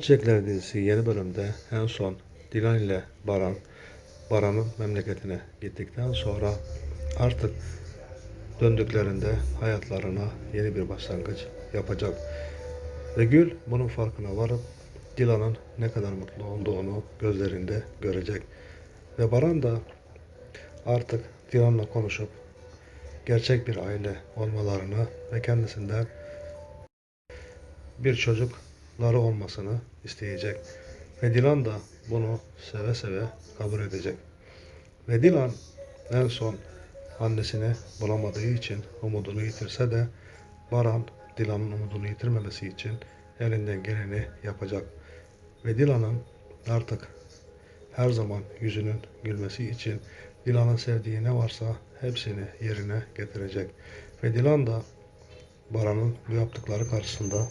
Çiçekler dizisi yeni bölümde en son Dilan ile Baran, Baran'ın memleketine gittikten sonra artık döndüklerinde hayatlarına yeni bir başlangıç yapacak. Ve Gül bunun farkına varıp Dilan'ın ne kadar mutlu olduğunu gözlerinde görecek. Ve Baran da artık Dilan'la konuşup gerçek bir aile olmalarını ve kendisinden bir çocukları olmasını isteyecek. Ve Dilan da bunu seve seve kabul edecek. Ve Dilan en son annesini bulamadığı için umudunu yitirse de Baran Dilan'ın umudunu yitirmemesi için elinden geleni yapacak. Ve Dilan'ın artık her zaman yüzünün gülmesi için Dilan'ın sevdiği ne varsa hepsini yerine getirecek. Ve Dilan da Baran'ın bu yaptıkları karşısında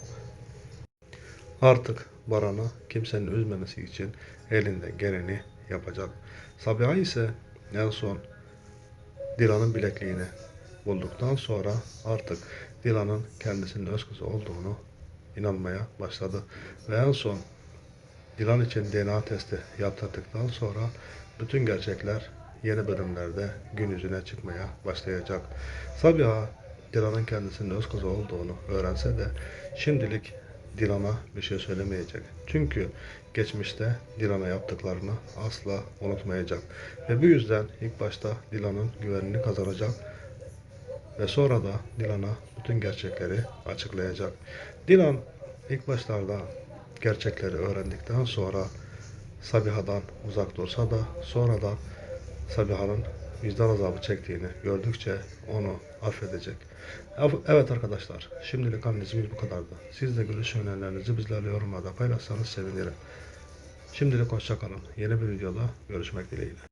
Artık Baran'ı kimsenin üzmemesi için elinden geleni yapacak. Sabiha ise en son Dilan'ın bilekliğini bulduktan sonra artık Dilan'ın kendisinin öz kızı olduğunu inanmaya başladı. Ve en son Dilan için DNA testi yaptırdıktan sonra bütün gerçekler yeni bölümlerde gün yüzüne çıkmaya başlayacak. Sabiha Dilan'ın kendisinin öz kızı olduğunu öğrense de şimdilik Dilan'a bir şey söylemeyecek. Çünkü geçmişte Dilan'a yaptıklarını asla unutmayacak. Ve bu yüzden ilk başta Dilan'ın güvenini kazanacak ve sonra da Dilan'a bütün gerçekleri açıklayacak. Dilan ilk başlarda gerçekleri öğrendikten sonra Sabiha'dan uzak dursa da sonradan Sabiha'nın vicdan azabı çektiğini gördükçe onu affedecek. Af- Evet arkadaşlar, şimdilik analizimiz bu kadardı. Siz de görüş önerilerinizi bizlerle yorumlarda paylaşsanız sevinirim. Şimdilik hoşçakalın. Yeni bir videoda görüşmek dileğiyle.